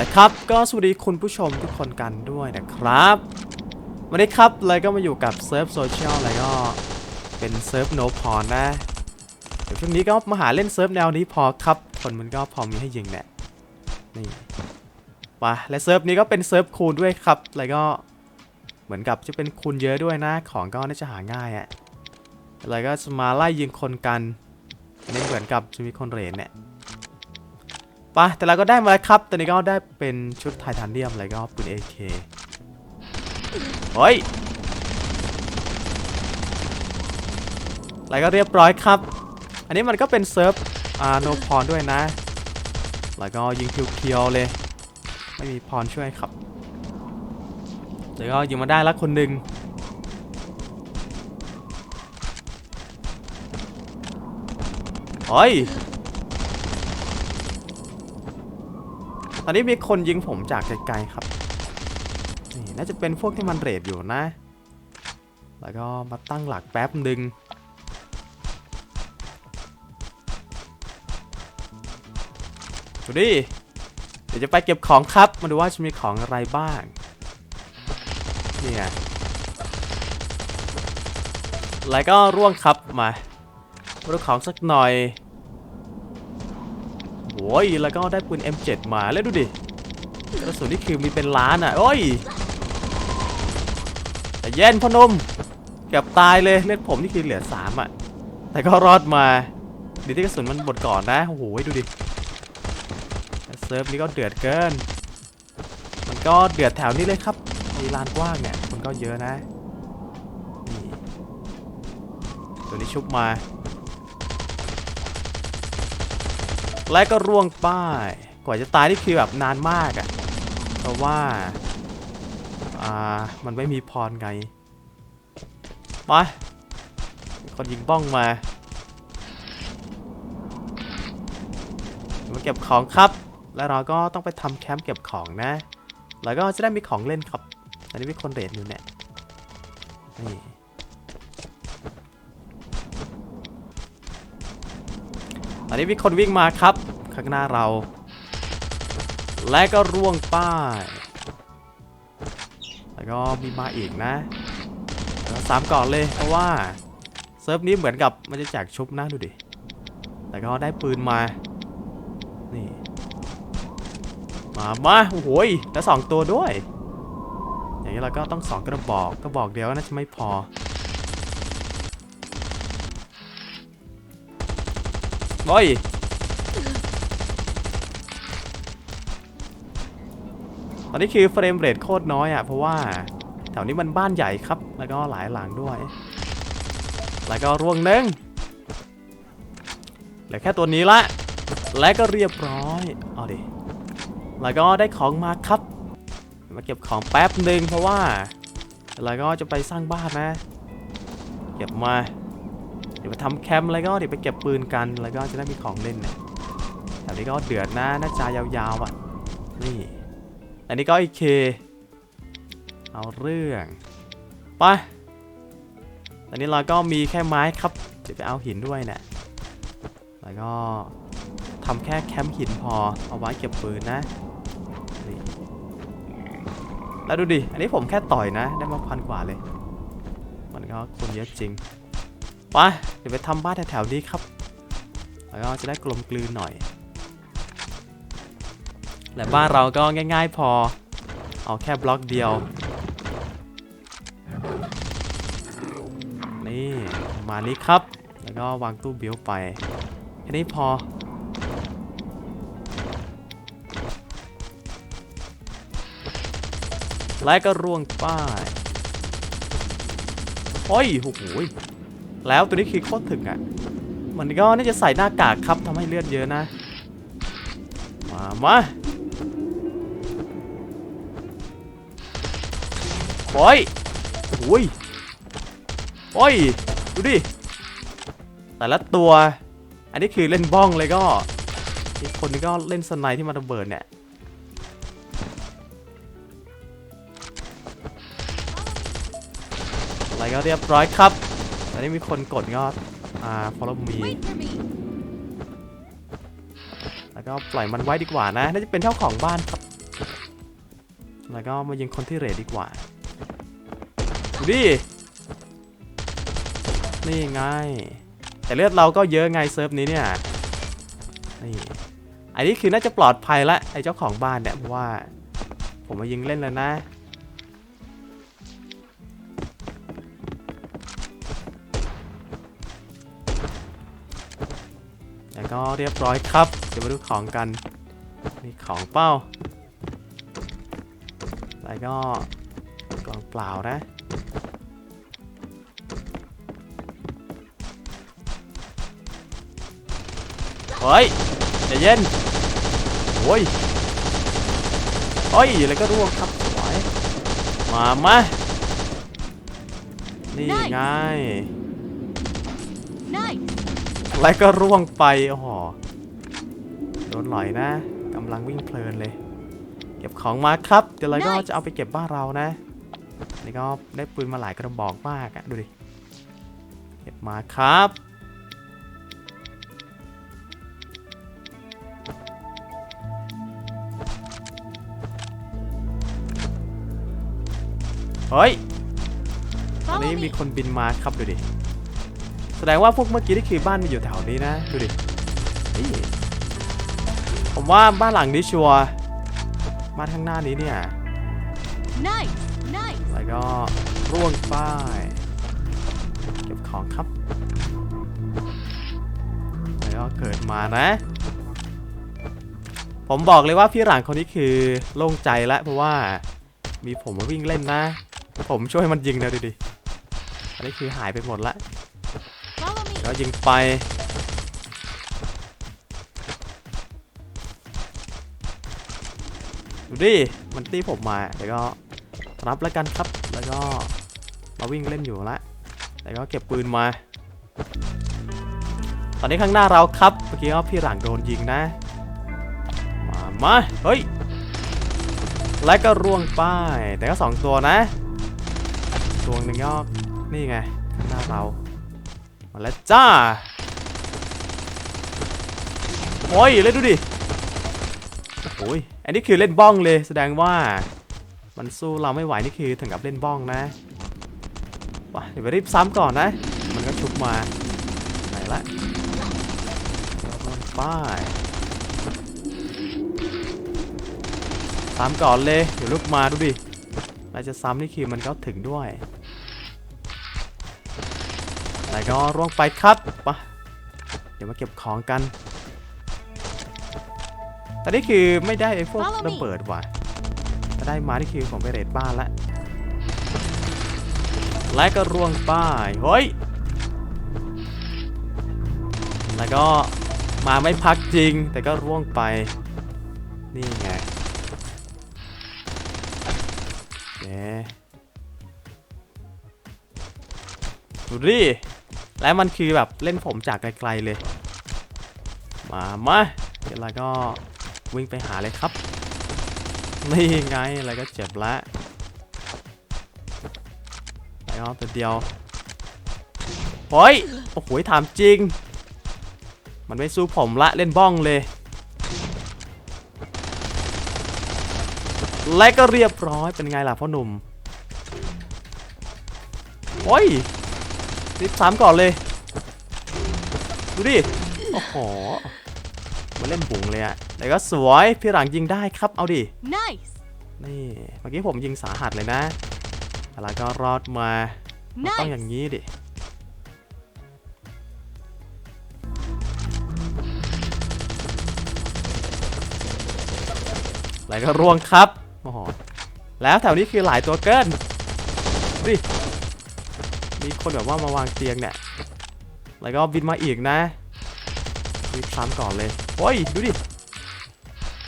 ละครับ ก็สวัสดีคุณผู้ชมทุกคนกันด้วยนะครับ วันนี้ครับเลยก็มาอยู่กับเซิร์ฟโซเชียลแล้วก็เป็นเซิร์ฟโนพรนะ เดี๋ยวช่วงนี้ก็มาหาเล่นเซิร์ฟแนวนี้พอครับคนมันก็พอมีให้ยิงเนี่ยนี่มาและเซิร์ฟนี้ก็เป็นเซิร์ฟคูณด้วยครับแล้วก็เหมือนกับจะเป็นคูณเยอะด้วยนะ ของก็น่าจะหาง่ายอะ่ะแล้วก็จะมาไล่ยิงคนกันนนี้เหมือนกับจะมีคนเรนเนี่ย ไปแต่เราก็ได้มาแล้วครับ ตอนนี้ก็ได้เป็นชุดไททานเนียมแล้วก็ปืน AK เฮ้ยแล้วก็เรียบร้อยครับ อันนี้มันก็เป็นเซิร์ฟอ่าโนพรด้วยนะ แล้วก็ยิงเพียวๆเลย ไม่มีพรช่วยครับแล้วก็ยิงมาได้ล้วคนหนึ่งเฮ้ย ตอนนี้มีคนยิงผมจากไกลๆครับ นี่น่าจะเป็นพวกที่มันเรดอยู่นะ แล้วก็มาตั้งหลักแป๊บหนึ่งดูดิ เดี๋ยวจะไปเก็บของครับ มาดูว่าจะมีของอะไรบ้าง เนี่ยแล้วก็ร่วงครับมามาดูของสักหน่อย อ้ยแล้วก็ได้ปืน M7 มาแล้วดูดิกระสุนนี่คือมีเป็นล้านอะโอ้ยแต่เย็นพนมเกือบตายเลยเลือดผมนี่คือเหลือ3อะ แต่ก็รอดมาดีที่กระสุนมันหมดก่อนนะโอ้โหดูดิเซิร์ฟนี้ก็เดือดเกิน มันก็เดือดแถวนี้เลยครับมีลานกว้างเนี่ยคนก็เยอะนะนตัวนี้ชุบมา และก็ร่วงป้ายกว่าจะตายนี่คือแบบนานมากอะ่ะเพราะว่า อ่า มันไม่มีพรไงมาคนยิงบ้องมามาเก็บของครับ แล้วเราก็ต้องไปทำแคมป์เก็บของนะ แล้วก็จะได้มีของเล่นครับ อันนี้มีคนเรดอยู่เนี่ยนี่ นนี้มีคนวิ่งมาครับ ข้างหน้าเรา และก็ร่วงป้ายแล้วก็มีมาอีกนะสามก่อนเลยเพราะว่าเซิร์ฟนี้เหมือนกับมันจะแจกชุบนะดูดิแล้วก็ได้ปืนมา นี่ มามาโอ้โหยแล้วสองตัวด้วย อย่างนี้เราก็ต้องสองกระบอกกระบอกเดียวน่าจะไม่พอ โอ้ยตอนนี้คือเฟรมเรทโคตรน้อยอะเพราะว่าแถวนี้มันบ้านใหญ่ครับ แล้วก็หลายหลังด้วย แล้วก็ร่วงหนึ่งเหลือแค่ตัวนี้ละ และก็เรียบร้อย เอาดิ แล้วก็ได้ของมาครับ มาเก็บของแป๊บหนึ่งเพราะว่า แล้วก็จะไปสร้างบ้านนะ เก็บมา ดี๋ยวไปทำแคมป์แล้วก็เดี๋ยวไปเก็บปืนกันแล้วก็จะได้มีของเล่นเนี่ยแถวนี้ก็เดือดนะน่าจะยาวๆอะนี่อันนี้ก็อีเคเอาเรื่องไปตอนนี้เราก็มีแค่ไม้ครับเดี๋ยวไปเอาหินด้วยเนี่ยแล้วก็ทำแค่แคมป์หินพอเอาไว้เก็บปืนนะนี่แล้วดูดิ อันนี้ผมแค่ต่อยนะ ได้มาพันกว่าเลย มันก็คนเยอะจริง ไปเดี๋ยวไปทำบ้านแถวๆนี้ครับแล้วก็จะได้กลมกลืนหน่อย และบ้านเราก็ง่ายๆพอ เอาแค่บล็อกเดียว นี่มานี้ครับ แล้วก็วางตู้เบิวไปแค่นี้พอและก็ร่วงป้ายโอ้ยโอ้โห แล้วตัวนี้คือโคตรถึงอะ มันก็น่าจะใส่หน้ากากครับทำให้เลือดเยอะนะ มามาโอ้ยโอ้ยโอ้ย ดูดิ แต่ละตัว อันนี้คือเล่นบ้องเลยก็ อีกคนนี้ก็เล่นสไนที่มาระเบิดเนี่ยอะไรก็เรียบร้อยครับ อนนี้มีคนกดก็อ่า follow me Wait for me. แล้วก็ปล่อยมันไว้ดีกว่านะ น่าจะเป็นเจ้าของบ้านครับ แล้วก็มายิงคนที่เรทดีกว่าดูดิ นี่ไง แต่เลือดเราก็เยอะไงเซิร์ฟนี้เนี่ย นี่ อันนี้คือน่าจะปลอดภัยละไอ้เจ้าของบ้านเนี่ยเพราะว่า ผมมายิงเล่นแล้วนะ ก็เรียบร้อยครับ เดี๋ยวมาดูของกันนี่ของเป้าแล้วก็กล่องเปล่านะเฮ้ยใจเย็นโอ้ยโอ้ยแล้วก็ร่วงครับสวยมามานี่ไง แล้วก็ร่วงไปโอ้โหโดนหลอยนะกำลังวิ่งเพลินเลย เก็บของมาครับ เดี๋ยวเราก็ Nice จะเอาไปเก็บบ้านเรานะนี่ก็ได้ปืนมาหลายกระบอกมากอะดูดิ เก็บมาครับเฮ้ยตอน Follow นี้ me. มีคนบินมาครับดูดิ แสดงว่าพวกเมื่อกี้นี่คือบ้านมันอยู่แถวนี้นะดูดินี่ผมว่าบ้านหลังนี้ชัวร์บ้านข้างหน้านี้เนี่ย Nice. Nice. แล้วก็ร่วงป้ายเก็บของครับแล้วก็เกิดมานะ ผมบอกเลยว่าพี่หลังคนนี้คือโล่งใจแล้วเพราะว่ามีผมมาวิ่งเล่นนะ ผมช่วยมันยิงนะดูดิอันนี้คือหายไปหมดละ Follow me. แล้วยิงไป ดูดิ มันตีผมมาเดี๋ยวก็รับแล้วกันครับ แล้วก็มาวิ่งเล่นอยู่ละแล้วก็เก็บปืนมา ตอนนี้ข้างหน้าเราครับ เมื่อกี้ก็พี่หลังโดนยิงนะ มามาเฮ้ย และก็ร่วงป้าย แต่ก็สองตัวนะ ตัวหนึ่งก็นี่ไง ข้างหน้าเรา มาแล้วจ้า โอ้ยเลยดูดิ โอ้ย อันนี้คือเล่นบ้องเลยแสดงว่า มันสู้เราไม่ไหวนี่คือถึงกับเล่นบ้องนะว้าเดี๋ยวไปรีบซ้ำก่อนนะ มันก็ชุบมา ไหนละไป้ายซ้ำก่อนเลย เดี๋ยวลุกมาดูดิเราจะซ้ำนี่คือมันก็ถึงด้วย แล้วก็ร่วงไปครับปะเดี๋ยวมาเก็บของกัน แต่นี่คือไม่ได้ไอ้พวก Follow me ระเบิดว่ะถ้าได้มานี่คือผมไปเรทบ้านละและก็ร่วงป้ายเฮ้ย แล้วก็มาไม่พักจริง แต่ก็ร่วงไป นี่ไงเย้ดูดิ และมันคือแบบเล่นผมจากไกลๆเลย มามาเดี๋ยวเราก็วิ่งไปหาเลยครับ นี่ไงอะไรก็เจ็บละแล้วก็ตัวเดียวโอ้ยโอ้โหถามจริง มันไม่สู้ผมละเล่นบ้องเลยและก็เรียบร้อยเป็นไงล่ะพ่อหนุ่ม โอ้ย รีบซ้ำก่อนเลย ดูดิ โอ้โหมาเล่นบุ๋งเลยอะแต่ก็สวยพี่หลังยิงได้ครับเอาดิ Nice. นี่เมื่อกี้ผมยิงสาหัสเลยนะแล้วก็รอดมามันต้องอย่าง Nice. นี้ดิแล้วก็ร่วงครับโอ้โหแล้วแถวนี้คือหลายตัวเกินดูดิ มีคนแบบว่ามาวางเตียงเนี่ย แล้วก็บินมาอีกนะรีบซ้ำก่อนเลยโอ้ย ดูดิ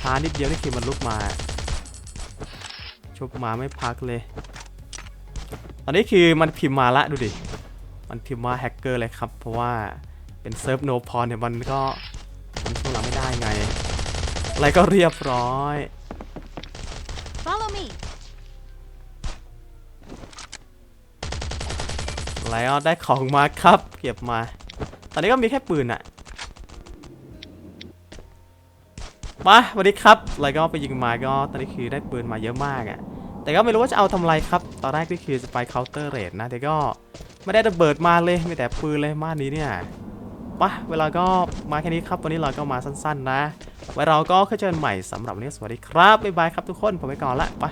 ช้านิดเดียวนี่คือมันลุกมา ชุบมาไม่พักเลย ตอนนี้คือมันพิมพ์มาละดูดิ มันพิมพ์มาแฮกเกอร์เลยครับ เพราะว่าเป็นเซิร์ฟโนพรเนี่ยมันก็มันสู้เราไม่ได้ไง อะไรก็เรียบร้อย แล้วได้ของมาครับ เก็บมา ตอนนี้ก็มีแค่ปืนอะมาสวัสดีครับแล้วก็ไปยิงมาก็ตอนนี้คือได้ปืนมาเยอะมากอะ่ะแต่ก็ไม่รู้ว่าจะเอาทำอะไรครับ ตอนแรกก็คือจะไปเคาน์เตอร์เรทนะ แต่ก็ไม่ได้ระเบิดมาเลยมีแต่ปืนเลยมากนี้เนี่ยปะเวลาก็มาแค่นี้ครับ วันนี้เราก็มาสั้น ๆ นะ ไว้เราก็ค่อยเจอกันใหม่สำหรับวันนี้สวัสดีครับ บ๊ายบายครับทุกคน ผมไปก่อนละไป